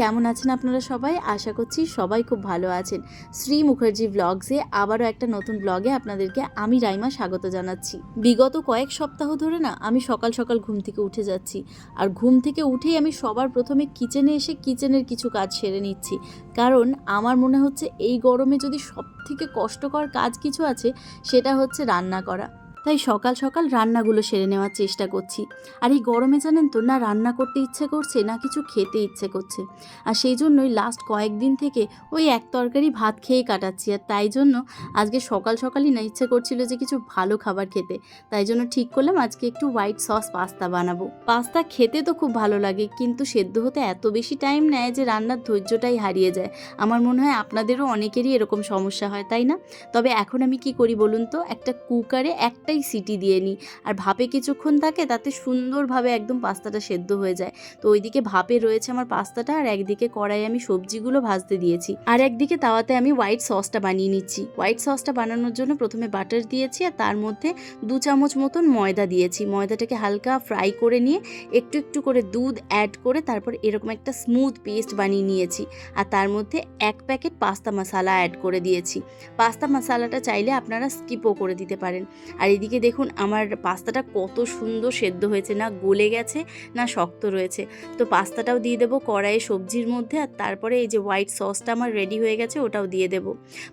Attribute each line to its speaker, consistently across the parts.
Speaker 1: কেমন আছেন আপনারা সবাই? আশা করছি সবাই খুব ভালো আছেন। শ্রী মুখার্জি ব্লগসে আবারও একটা নতুন ব্লগে আপনাদেরকে আমি রাইমা স্বাগত জানাচ্ছি। বিগত কয়েক সপ্তাহ ধরে না আমি সকাল সকাল ঘুম থেকে উঠে যাচ্ছি। আর ঘুম থেকে উঠেই আমি সবার প্রথমে কিচেনে এসে কিচেনের কিছু কাজ সেরে নিচ্ছি। কারণ আমার মনে হচ্ছে এই গরমে যদি সব থেকে কষ্টকর কাজ কিছু আছে, সেটা হচ্ছে রান্না করা। তাই সকাল সকাল রান্নাগুলো সেরে নেওয়ার চেষ্টা করছি। আর এই গরমে জানেন তো না রান্না করতে ইচ্ছে করছে, না কিছু খেতে ইচ্ছে করছে। আর সেই জন্যই লাস্ট কয়েকদিন থেকে ওই এক তরকারি ভাত খেয়ে কাটাচ্ছি। আর তাই জন্য আজকে সকাল সকালই না ইচ্ছে করছিল যে কিছু ভালো খাবার খেতে। তাই জন্য ঠিক করলাম আজকে একটু হোয়াইট সস পাস্তা বানাবো। পাস্তা খেতে তো খুব ভালো লাগে, কিন্তু সেদ্ধ হতে এত বেশি টাইম নেয় যে রান্নার ধৈর্যটাই হারিয়ে যায়। আমার মনে হয় আপনাদেরও অনেকেরই এরকম সমস্যা হয়, তাই না? তবে এখন আমি কি করি বলুন তো? একটা কুকারে একটাই সিটি দিয়ে নিই। আর ভাপে কিছুক্ষণ থাকে, তাতে সুন্দরভাবে একদম পাস্তাটা সেদ্ধ হয়ে যায়। তো ওইদিকে ভাপে রয়েছে আমার পাস্তাটা, আর একদিকে কড়াই আমি সবজিগুলো ভাজতে দিয়েছি। আর একদিকে তাওয়াতে আমি হোয়াইট সসটা বানিয়ে নিচ্ছি। হোয়াইট সসটা বানানোর জন্য প্রথমে বাটার দিয়েছি, আর তার মধ্যে দু চামচ মতন ময়দা দিয়েছি। ময়দাটাকে হালকা ফ্রাই করে নিয়ে একটু একটু করে দুধ অ্যাড করে তারপর এরকম একটা স্মুথ পেস্ট বানিয়ে নিয়েছি। আর তার মধ্যে এক প্যাকেট পাস্তা মশালা অ্যাড করে দিয়েছি। পাস্তা মশালাটা চাইলে আপনারা স্কিপও করে দিতে পারেন। আর এদিকে দেখুন আমার পাস্তাটা কত সুন্দর সেদ্ধ হয়েছে, না গলে গেছে, না শক্ত রয়েছে। তো পাস্তাটাও দিয়ে দেবো কড়াইয়ে সবজির মধ্যে আর তারপরে এই যে হোয়াইট সসটা আমার রেডি হয়ে গেছে, ওটাও দিয়ে দেবো।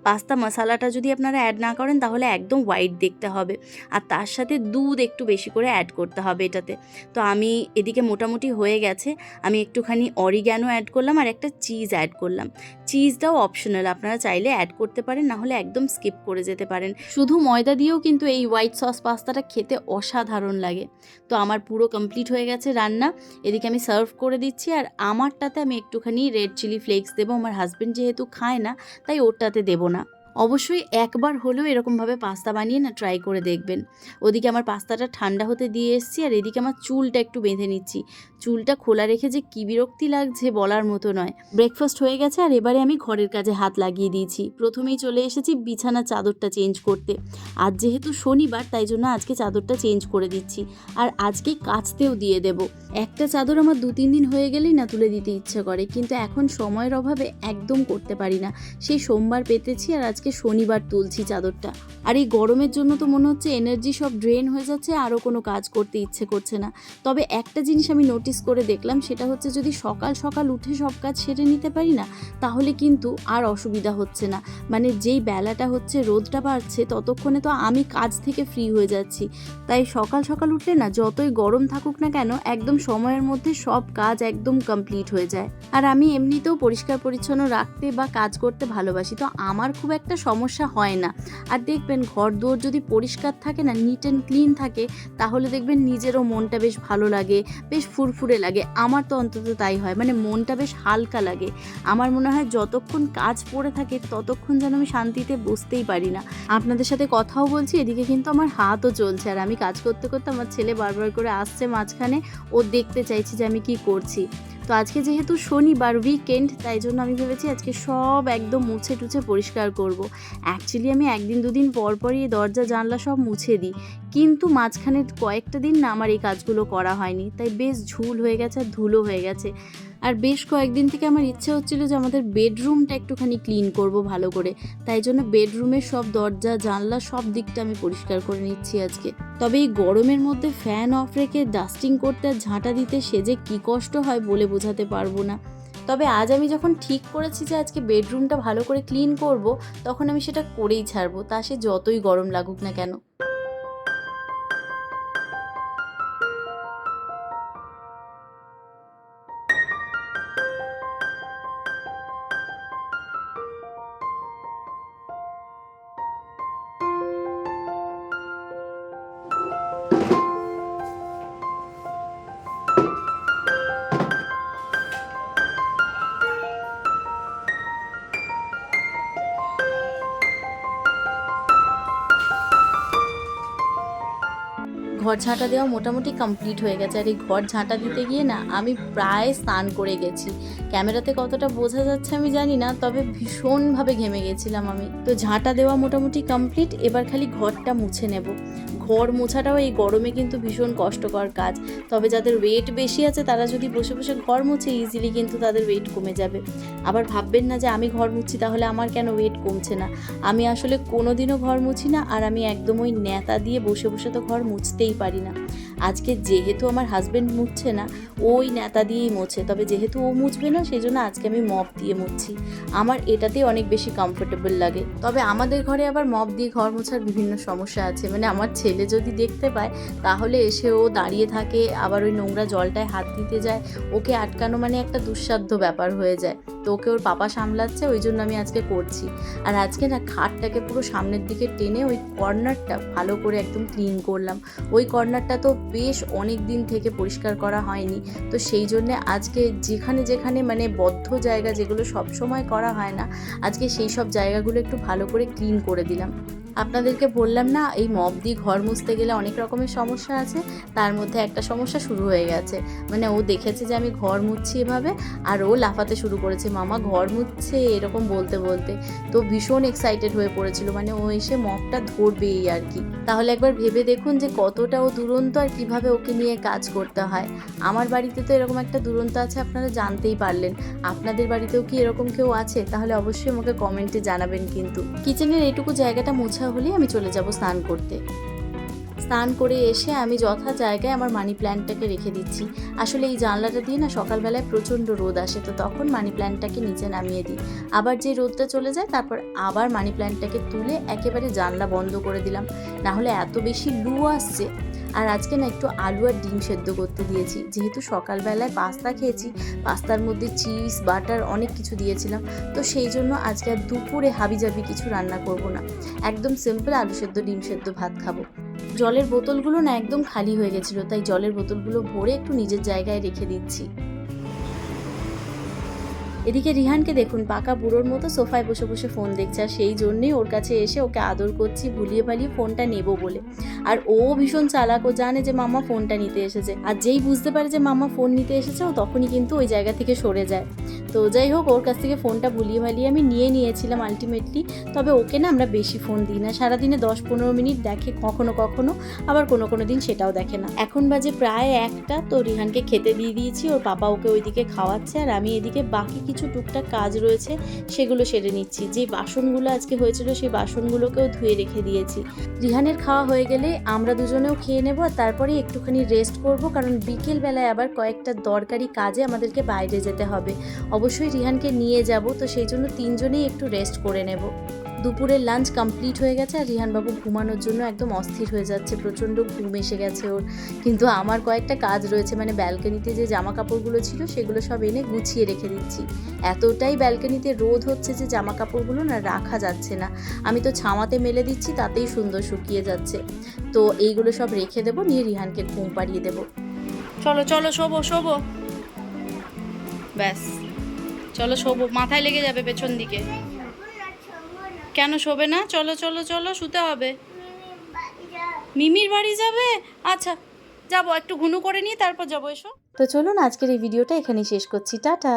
Speaker 1: পাস্তা মশালাটা যদি আপনারা অ্যাড না করেন, তাহলে একদম হোয়াইট দেখতে হবে। আর তার সাথে দুধ একটু বেশি করে অ্যাড করতে হবে এটাতে। তো আমি এদিকে মোটামুটি হয়ে গেছে। আমি একটুখানি অরিগ্যানো অ্যাড করলাম আর একটা চিজ অ্যাড করলাম। চিজটাও অপশনাল আপনারা চাইলে অ্যাড করতে পারেন, না হলে একদম স্কিপ করে যেতে পারেন। শুধু ময়দা দিয়েও কিন্তু এই হোয়াইট সস পাস্তাটা খেতে অসাধারণ লাগে। তো আমার পুরো কমপ্লিট হয়ে গেছে রান্না। এদিকে আমি সার্ভ করে দিচ্ছি আর আমারটাতে আমি একটুখানি রেড চিলি ফ্লেক্স দেবো। আমার হাজব্যান্ড যেহেতু খায় না, তাই ওরটাতে দেবো না। অবশ্যই একবার হলেও এরকমভাবে পাস্তা বানিয়ে না ট্রাই করে দেখবেন। ওদিকে আমার পাস্তাটা ঠান্ডা হতে দিয়ে এসছি আর এদিকে আমার চুলটা একটু বেঁধে নিচ্ছি। চুলটা খোলা রেখে যে কী বিরক্তি লাগছে বলার মতো নয়। ব্রেকফাস্ট হয়ে গেছে আর এবারে আমি ঘরের কাজে হাত লাগিয়ে দিয়েছি। প্রথমেই চলে এসেছি বিছানা চাদরটা চেঞ্জ করতে। আজ যেহেতু শনিবার, তাই জন্য আজকে চাদরটা চেঞ্জ করে দিচ্ছি। আর আজকে কাচতেও দিয়ে দেব। একটা চাদর আমার দু তিন দিন হয়ে গেলেই না তুলে দিতে ইচ্ছে করে। কিন্তু এখন সময়ের অভাবে একদম করতে পারি না। সেই সোমবার পেতেছি আর আজকে শনিবার তুলছি চাদরটা। আর এই গরমের জন্য তো মনে হচ্ছে এনার্জি সব ড্রেন হয়ে যাচ্ছে, আরও কোনো কাজ করতে ইচ্ছে করছে না। তবে একটা জিনিস আমি নোটিস করে দেখলাম, সেটা হচ্ছে যদি সকাল সকাল উঠে সব কাজ সেরে নিতে পারি না, তাহলে কিন্তু আর অসুবিধা হচ্ছে না। মানে যেই বেলাটা হচ্ছে, রোদটা বাড়ছে, ততক্ষণে তো আমি কাজ থেকে ফ্রি হয়ে যাচ্ছি। তাই সকাল সকাল উঠলে না, যতই গরম থাকুক না কেন, একদম সময়ের মধ্যে সব কাজ একদম কমপ্লিট হয়ে যায়। আর আমি এমনিতেও পরিষ্কার পরিচ্ছন্ন রাখতে বা কাজ করতে ভালোবাসি, তো আমার খুব একটা সমস্যা হয় না। আর দেখবেন ঘর দুয়ার যদি পরিষ্কার থাকে না নিট অ্যান্ড ক্লিন থাকে, তাহলে দেখবেন নিজেরও মনটা বেশ ভালো লাগে, বেশ ফুরফুরে লাগে। আমার তো অন্তত তাই হয় মানে মনটা বেশ হালকা লাগে। আমার মনে হয় যতক্ষণ কাজ পড়ে থাকে, ততক্ষণ যেন আমি শান্তিতে বসতেই পারি না। আপনাদের সাথে কথাও বলছি, এদিকে কিন্তু আমার হাতও চলছে, আর আমি কাজ করতে করতে আমার ছেলে বারবার করে আসছে মাঝখানে, ও দেখতে চাইছে যে আমি কি করছি। তো আজকে যেহেতু শনিবার উইকেন্ড তাই জন্য আমি ভেবেছি আজকে সব একদম মুছে টুছে পরিষ্কার করব। অ্যাকচুয়ালি আমি একদিন, দুদিন পর পরই দরজা, জানলা সব মুছে দিই। কিন্তু মাঝখানে কয়েকটা দিন না আমার এই কাজগুলো করা হয়নি। তাই বেশ ঝুল হয়ে গেছে আর ধুলো হয়ে গেছে। আর বেশ কয়েকদিন থেকে আমার ইচ্ছে হচ্ছিল যে আমাদের বেডরুমটা একটুখানি ক্লিন করব ভালো করে। তাই জন্য বেডরুমের সব দরজা, জানলা সব দিকটা আমি পরিষ্কার করে নিচ্ছি আজকে। তবে এই গরমের মধ্যে ফ্যান অফ রেখে ডাস্টিং করতে আর ঝাঁটা দিতে সে যে কী কষ্ট হয় বলে বোঝাতে পারব না। তবে আজ আমি যখন ঠিক করেছি যে আজকে বেডরুমটা ভালো করে ক্লিন করব, তখন আমি সেটা করেই ছাড়বো, তা সে যতই গরম লাগুক না কেন। ঘর ঝাঁটা দেওয়া মোটামুটি কমপ্লিট হয়ে গেছে। আর এই ঘর ঝাঁটা দিতে গিয়ে না, আমি প্রায় স্নান করে গেছি। ক্যামেরাতে কতটা বোঝা যাচ্ছে আমি জানি না, তবে ভীষণভাবে ঘেমে গেছিলাম আমি। তো ঝাঁটা দেওয়া মোটামুটি কমপ্লিট এবার খালি ঘরটা মুছে নেব। ঘর মোছাটাও এই গরমে কিন্তু ভীষণ কষ্টকর কাজ। তবে যাদের ওয়েট বেশি আছে, তারা যদি বসে বসে ঘর মুছে ইজিলি কিন্তু তাদের ওয়েট কমে যাবে। আবার ভাববেন না যে, আমি ঘর মুছছি, তাহলে আমার কেন ওয়েট কমছে না? আমি আসলে কোনোদিনও ঘর মুছি না, আর আমি একদম ওই নেতা দিয়ে বসে বসে তো ঘর মুছতেই পারি না। আজকে যেহেতু আমার হাজব্যান্ড মুছছে না, ওই নেতা দিয়েই মোছে। তবে যেহেতু ও মুছবে না সেই জন্য আজকে আমি মপ দিয়ে মুছছি। আমার এটাতেই অনেক বেশি কমফোর্টেবল লাগে। তবে আমাদের ঘরে আবার মপ দিয়ে ঘর মোছার বিভিন্ন সমস্যা আছে। মানে আমার ছেলে যদি দেখতে পায়, তাহলে এসে ও দাঁড়িয়ে থাকে, আবার ওই নোংরা জলটায় হাত দিতে যায়। ওকে আটকানো মানে একটা দুঃসাধ্য ব্যাপার হয়ে যায়। তো ওকে ওর পাপা সামলাচ্ছে, ওই জন্য আমি আজকে করছি। আর আজকে না খাটটাকে পুরো সামনের দিকে টেনে ওই কর্নারটা ভালো করে একদম ক্লিন করলাম। ওই কর্নারটা তো বেশ অনেক দিন থেকে পরিষ্কার করা হয়নি। তো সেই জন্যে আজকে যেখানে যেখানে মানে বদ্ধ জায়গা যেগুলো সব সময় করা হয় না, আজকে সেই সব জায়গাগুলো একটু ভালো করে ক্লিন করে দিলাম। আপনাদেরকে বললাম না, এই মপ দিয়ে ঘর মুছতে গেলে অনেক রকমের সমস্যা আছে, তার মধ্যে একটা সমস্যা শুরু হয়ে গেছে। মানে ও দেখেছে যে আমি ঘর মুছছি এভাবে, আর ও লাফাতে শুরু করেছে, মামা, ঘর মুছছে? এরকম বলতে বলতে। তো ভীষণ এক্সাইটেড হয়ে পড়েছিল মানে ও এসে মপটা ধরবে এই আর কি। তাহলে একবার ভেবে দেখুন যে কতটা ও দুরন্ত আর কীভাবে ওকে নিয়ে কাজ করতে হয়। আমার বাড়িতে তো এরকম একটা দুরন্ত আছে, আপনারা জানতেই পারলেন। আপনাদের বাড়িতেও কি এরকম কেউ আছে? তাহলে অবশ্যই আমাকে কমেন্টে জানাবেন কিন্তু। কিচেনের এটুকু জায়গাটা মোছা হলেই আমি চলে যাব স্নান করতে। স্নান করে এসে আমি যথা জায়গায় আমার মানি প্ল্যান্টটাকে রেখে দিচ্ছি। আসলে এই জানলাটা দিয়ে না সকালবেলায় প্রচণ্ড রোদ আসে, তো তখন মানি প্ল্যান্টটাকে নিচে নামিয়ে দিই। আবার যে রোদটা চলে যায়, তারপর আবার মানি প্ল্যান্টটাকে তুলে একেবারে জানলা বন্ধ করে দিলাম। না হলে এত বেশি লু আসছে। আর আজকে না একটু আলু আর ডিম সেদ্ধ করতে দিয়েছি। যেহেতু সকালবেলায় পাস্তা খেয়েছি, পাস্তার মধ্যে চিজ, বাটার অনেক কিছু দিয়েছিলাম, তো সেই জন্য আজকে আর দুপুরে হাবিজাবি কিছু রান্না করব না। একদম সিম্পল আলু সেদ্ধ, ডিম সেদ্ধ ভাত খাব। জলের বোতলগুলো না একদম খালি হয়ে গেছিল, তাই জলের বোতলগুলো ভরে একটু নিজের জায়গায় রেখে দিচ্ছি। এদিকে রিহানকে দেখুন, পাকা বুড়োর মতো সোফায় বসে বসে ফোন দেখছে আর সেই জন্যই ওর কাছে এসে ওকে আদর করছি, ভুলিয়ে ভালিয়ে ফোনটা নেব বলে। আর ও ভীষণ চালাক, ও জানে যে মামা ফোনটা নিতে এসেছে। আর যেই বুঝতে পারে যে মামা ফোন নিতে এসেছে, ও তখনই কিন্তু ওই জায়গা থেকে সরে যায়। তো যাই হোক, ওর কাছ থেকে ফোনটা ভুলিয়ে ভালিয়ে আমি নিয়ে নিয়েছিলাম আলটিমেটলি তবে ওকে না আমরা বেশি ফোন দিই না, সারাদিনে দশ পনেরো মিনিট দেখে কখনো কখনো, আবার কোনো কোনো দিন সেটাও দেখে না। এখন বাজে প্রায় একটা, তো রিহানকে খেতে দিয়ে দিয়েছি, ওর পাপা ওকে ওইদিকে খাওয়াচ্ছে আর আমি এদিকে বাকি কিছু টুকটাক কাজ রয়েছে, সেগুলো সেরে নিচ্ছি। যে বাসনগুলো আজকে হয়েছিল, সেই বাসনগুলোকেও ধুয়ে রেখে দিয়েছি। রিহানের খাওয়া হয়ে গেলে আমরা দুজনেও খেয়ে নেব আর তারপরে একটুখানি রেস্ট করব, কারণ বিকেলবেলায় আবার কয়েকটা দরকারি কাজে আমাদেরকে বাইরে যেতে হবে। অবশ্যই রিহানকে নিয়ে যাব, তো সেই জন্য তিনজনেই একটু রেস্ট করে নেব। দুপুরের লাঞ্চ কমপ্লিট হয়ে গেছে আর রিহানবাবু ঘুমানোর জন্য একদম অস্থির হয়ে যাচ্ছে, প্রচণ্ড ঘুম এসে গেছে ওর। কিন্তু আমার কয়েকটা কাজ রয়েছে মানে ব্যালকনিতে যে জামা কাপড়গুলো ছিল সেগুলো সব এনে গুছিয়ে রেখে দিচ্ছি। এতটাই ব্যালকনিতে রোদ হচ্ছে যে জামা কাপড়গুলো না রাখা যাচ্ছে না। আমি তো ছামাতে মেলে দিচ্ছি, তাতেই সুন্দর শুকিয়ে যাচ্ছে। তো এইগুলো সব রেখে দেবো, নিয়ে রিহানকে ঘুম পাড়িয়ে দেবো।
Speaker 2: চলো চলো, শোবো শোবো। ব্যাস। চলো, শোবো, মাথায় লেগে যাবে পেছন দিকে। কেন শোবে না? চলো চলো চলো, শুতে হবে। মিমির বাড়ি যাবে? আচ্ছা যাব, একটু ঘুনু করে নিয়ে তারপর যাব, এসো।
Speaker 1: তো চলুন, আজকের এই ভিডিওটা এখানেই শেষ করছি। টাটা।